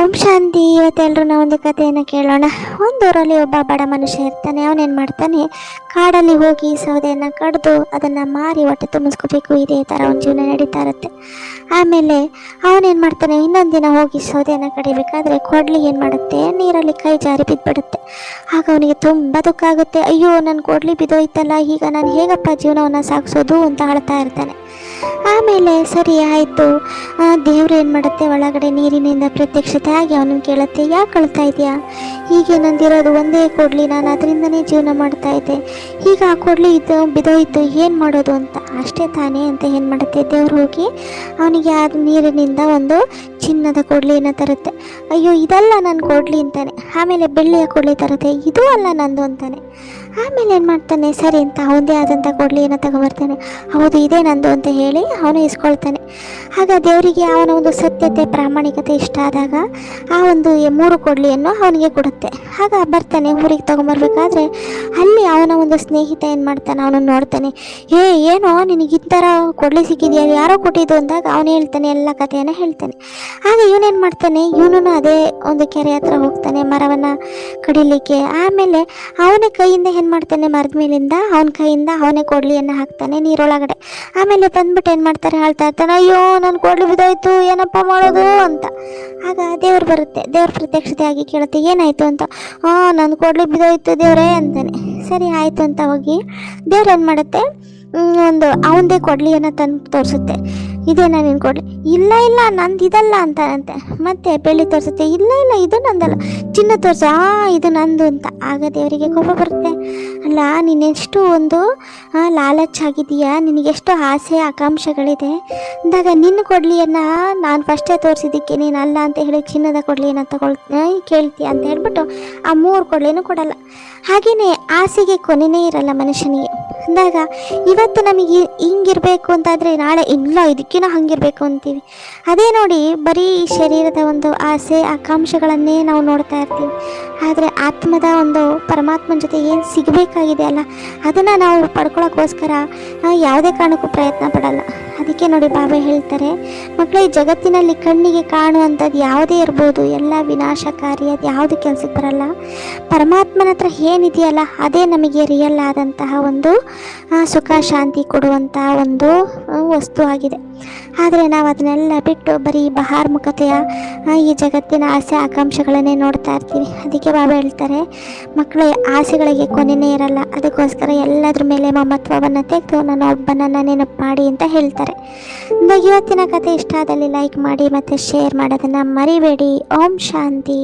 ಓಂ ಶಾಂತಿ ಇವತ್ತೆಲ್ಲರೂ ಒಂದು ಕಥೆಯನ್ನು ಕೇಳೋಣ. ಒಂದೂರಲ್ಲಿ ಒಬ್ಬ ಬಡ ಮನುಷ್ಯ ಇರ್ತಾನೆ, ಅವನೇನು ಮಾಡ್ತಾನೆ? ಕಾಡಲ್ಲಿ ಹೋಗಿ ಸೌದೆಯನ್ನು ಕಡ್ದು ಅದನ್ನು ಮಾರಿ ಹೊಟ್ಟೆ ತುಂಬಿಸ್ಕೋಬೇಕು, ಇದೇ ಥರ ಒಂದು ಜೀವನ ನಡೀತಾ ಇರುತ್ತೆ. ಆಮೇಲೆ ಅವನೇನು ಮಾಡ್ತಾನೆ, ಇನ್ನೊಂದು ದಿನ ಹೋಗಿ ಸೌದೆಯನ್ನು ಕಡಿಬೇಕಾದ್ರೆ ಕೊಡ್ಲಿ ಏನು ಮಾಡುತ್ತೆ? ನೀರಲ್ಲಿ ಕೈ ಜಾರಿ ಬಿದ್ದುಬಿಡುತ್ತೆ. ಆಗ ಅವನಿಗೆ ತುಂಬ ದುಃಖ ಆಗುತ್ತೆ. ಅಯ್ಯೋ ನನ್ನ ಕೊಡ್ಲಿ ಬಿದ್ದೋಯ್ತಲ್ಲ, ಈಗ ನಾನು ಹೇಗಪ್ಪ ಜೀವನವನ್ನು ಸಾಗಿಸೋದು ಅಂತ ಅಳ್ತಾ ಇರ್ತಾನೆ. ಆಮೇಲೆ ಸರಿ ಆಯಿತು. ದೇವ್ರು ಏನು ಮಾಡುತ್ತೆ? ಒಳಗಡೆ ನೀರಿನಿಂದ ಪ್ರತ್ಯಕ್ಷತೆ ಆಗಿ ಅವನು ಕೇಳುತ್ತೆ, ಯಾಕೆ ಕಳ್ತಾ ಇದೆಯಾ? ಹೀಗೆ ನಂದಿರೋದು ಒಂದೇ ಕೊಡ್ಲಿ, ನಾನು ಅದರಿಂದನೇ ಜೀವನ ಮಾಡ್ತಾ ಇದ್ದೆ. ಈಗ ಆ ಕೊಡ್ಲಿ ಇದು ಬಿದೋಯ್ತು, ಏನು ಮಾಡೋದು ಅಂತ? ಅಷ್ಟೇ ತಾನೇ ಅಂತ ಏನು ಮಾಡುತ್ತೆ? ದೇವ್ರು ಹೋಗಿ ಅವನಿಗೆ ಆ ನೀರಿನಿಂದ ಒಂದು ಚಿನ್ನದ ಕೊಡ್ಲಿಯನ್ನು ತರುತ್ತೆ. ಅಯ್ಯೋ, ಇದಲ್ಲ ನನ್ನ ಕೊಡ್ಲಿ ಅಂತಾನೆ. ಆಮೇಲೆ ಬೆಳ್ಳಿಯ ಕೊಡ್ಲಿ ತರುತ್ತೆ. ಇದು ಅಲ್ಲ ನಂದು ಅಂತಾನೆ. ಆಮೇಲೆ ಏನು ಮಾಡ್ತಾನೆ? ಸರಿ ಅಂತ ಅವನದೇ ಆದಂಥ ಕೊಡಲಿಯನ್ನು ತಗೊಬರ್ತಾನೆ. ಹೌದು, ಇದೇ ನಂದು ಅಂತ ಹೇಳಿ ಅವನು ಇಸ್ಕೊಳ್ತಾನೆ. ಆಗ ದೇವರಿಗೆ ಅವನ ಒಂದು ಸತ್ಯತೆ, ಪ್ರಾಮಾಣಿಕತೆ ಇಷ್ಟ ಆದಾಗ ಆ ಒಂದು ಮೂರು ಕೊಡಲಿಯನ್ನು ಅವನಿಗೆ ಕೊಡುತ್ತೆ. ಆಗ ಬರ್ತಾನೆ ಊರಿಗೆ ತೊಗೊಂಬರ್ಬೇಕಾದ್ರೆ ಅಲ್ಲಿ ಅವನ ಒಂದು ಸ್ನೇಹಿತ ಏನು ಮಾಡ್ತಾನೆ? ಅವನನ್ನು ನೋಡ್ತಾನೆ. ಏ, ಏನೋ ನಿನಗೆ ಈ ಥರ ಕೊಡಲಿ ಸಿಕ್ಕಿದೆಯಾ? ಯಾರೋ ಕೊಟ್ಟಿದ್ದು ಅಂದಾಗ ಅವನು ಹೇಳ್ತಾನೆ, ಎಲ್ಲ ಕಥೆಯನ್ನು ಹೇಳ್ತಾನೆ. ಆಗ ಇವನೇನು ಮಾಡ್ತಾನೆ? ಇವನು ಅದೇ ಒಂದು ಕೆರೆ ಹತ್ರ ಹೋಗ್ತಾನೆ ಮರವನ್ನು ಕಡಿಲಿಕ್ಕೆ. ಆಮೇಲೆ ಅವನ ಕೈಯಿಂದ ಏನು ಮಾಡ್ತಾನೆ ಮರದ ಮೇಲಿಂದ? ಅವನ ಕೈಯಿಂದ ಅವನೇ ಕೊಡ್ಲಿಯನ್ನು ಹಾಕ್ತಾನೆ ನೀರೊಳಗಡೆ. ಆಮೇಲೆ ಬಂದ್ಬಿಟ್ಟು ಏನು ಮಾಡ್ತಾರೆ ಹೇಳ್ತಾ ಇರ್ತಾನೆ, ಅಯ್ಯೋ ನನ್ನ ಕೊಡ್ಲಿ ಬಿದ್ದೋಯ್ತು, ಏನಪ್ಪ ಮಾಡೋದು? ಅಂತ. ಆಗ ದೇವ್ರು ಬರುತ್ತೆ. ದೇವ್ರ ಪ್ರತ್ಯಕ್ಷತೆಯಾಗಿ ಕೇಳುತ್ತೆ, ಏನಾಯಿತು? ಅಂತ. ಹಾಂ ನನ್ನ ಕೊಡ್ಲಿ ಬಿದ್ದೋಯ್ತು ದೇವರೇ, ಅಂತಾನೆ. ಸರಿ, ಆಯಿತು, ಅಂತ ಹೋಗಿ ದೇವ್ರು ಏನು ಮಾಡುತ್ತೆ? ಒಂದು ಅವನದೇ ಕೊಡ್ಲಿಯನ್ನು ತಂದು ತೋರಿಸುತ್ತೆ. ಇದೇನಾ ನಿನ್ನ ಕೊಡ್ಲಿ ಇಲ್ಲ ಇಲ್ಲ, ನಂದು ಇದಲ್ಲ ಅಂತಾನಂತೆ. ಮತ್ತೆ ಬೆಳ್ಳಿ ತೋರಿಸುತ್ತೆ. ಇಲ್ಲ ಇಲ್ಲ, ಇದು ನಂದಲ್ಲ. ಚಿನ್ನ ತೋರಿಸು. ಆ, ಇದು ನಂದು ಅಂತ. ಆಗ ದೇವರಿಗೆ ಕೋಪ ಬರುತ್ತೆ. ಅಲ್ಲ ನೀನೆಷ್ಟು ಒಂದು ಲಾಲಚ್ ಆಗಿದೆಯಾ ನಿನಗೆಷ್ಟು ಆಸೆ, ಆಕಾಂಕ್ಷೆಗಳಿದೆ? ಅಂದಾಗ ನಿನ್ನ ಕೊಡ್ಲಿಯನ್ನು ನಾನು ಫಸ್ಟೇ ತೋರಿಸಿದ್ದಕ್ಕೆ ನೀನು ಅಲ್ಲ ಅಂತ ಹೇಳಿ ಚಿನ್ನದ ಕೊಡ್ಲಿಯನ್ನು ತಗೊಳ್ ಕೇಳ್ತೀಯ ಅಂತ ಹೇಳ್ಬಿಟ್ಟು ಆ ಮೂರು ಕೊಡ್ಲಿನೂ ಕೊಡಲ್ಲ. ಹಾಗೆಯೇ ಆಸೆಗೆ ಕೊನೆನೇ ಇರಲ್ಲ ಮನುಷ್ಯನಿಗೆ. ಅಂದಾಗ ಇವತ್ತು ನಮಗೆ ಹಿಂಗಿರಬೇಕು ಅಂತಾದರೆ ನಾಳೆ ಇಲ್ಲ ಇದಕ್ಕಿನ ಹಂಗಿರಬೇಕು ಅಂತೀವಿ. ಅದೇ ನೋಡಿ ಬರೀ ಶರೀರದ ಒಂದು ಆಸೆ, ಆಕಾಂಕ್ಷೆಗಳನ್ನೇ ನಾವು ನೋಡ್ತಾ ಇರ್ತೀವಿ. ಆದರೆ ಆತ್ಮದ ಒಂದು ಪರಮಾತ್ಮನ ಜೊತೆ ಏನು ಸಿಗಬೇಕಾಗಿದೆ ಅಲ್ಲ, ಅದನ್ನು ನಾವು ಪಡ್ಕೊಳ್ಳೋಕ್ಕೋಸ್ಕರ ಯಾವುದೇ ಕಾರಣಕ್ಕೂ ಪ್ರಯತ್ನ ಪಡಲ್ಲ. ಅದಕ್ಕೆ ನೋಡಿ ಬಾಬಾ ಹೇಳ್ತಾರೆ ಮಕ್ಕಳು ಈ ಜಗತ್ತಿನಲ್ಲಿ ಕಣ್ಣಿಗೆ ಕಾಣುವಂಥದ್ದು ಯಾವುದೇ ಇರ್ಬೋದು, ಎಲ್ಲ ವಿನಾಶಕಾರಿ, ಅದು ಯಾವುದು ಕೆಲಸಕ್ಕೆ ಬರಲ್ಲ. ಪರಮಾತ್ಮನ ಹತ್ರ ಏನಿದೆಯಲ್ಲ, ಅದೇ ನಮಗೆ ರಿಯಲ್ ಆದಂತಹ ಒಂದು ಸುಖ, ಶಾಂತಿ ಕೊಡುವಂತಹ ಒಂದು ವಸ್ತು ಆಗಿದೆ. ಆದರೆ ನಾವು ಅದನ್ನೆಲ್ಲ ಬಿಟ್ಟು ಬರೀ ಬಹಾರ್ಮುಖತೆಯ ಈ ಜಗತ್ತಿನ ಆಸೆ ಆಕಾಂಕ್ಷೆಗಳನ್ನೇ ನೋಡ್ತಾ ಇರ್ತೀವಿ. ಅದಕ್ಕೆ ಬಾಬಾ ಹೇಳ್ತಾರೆ, ಮಕ್ಕಳು, ಆಸೆಗಳಿಗೆ ಕೊನೆಯೇ ಇರಲ್ಲ. ಅದಕ್ಕೋಸ್ಕರ ಎಲ್ಲದ್ರ ಮೇಲೆ ಮಮತ್ವವನ್ನು ತೆಗೆದು ನಾನು ಒಬ್ಬನನ್ನು ನೆನಪು ಮಾಡಿ ಅಂತ ಹೇಳ್ತಾರೆ. ಇವತ್ತಿನ ಕತೆ ಇಷ್ಟ ಆದಲ್ಲಿ ಲೈಕ್ ಮಾಡಿ ಮತ್ತು ಶೇರ್ ಮಾಡೋದನ್ನು ಮರಿಬೇಡಿ. ಓಂ ಶಾಂತಿ.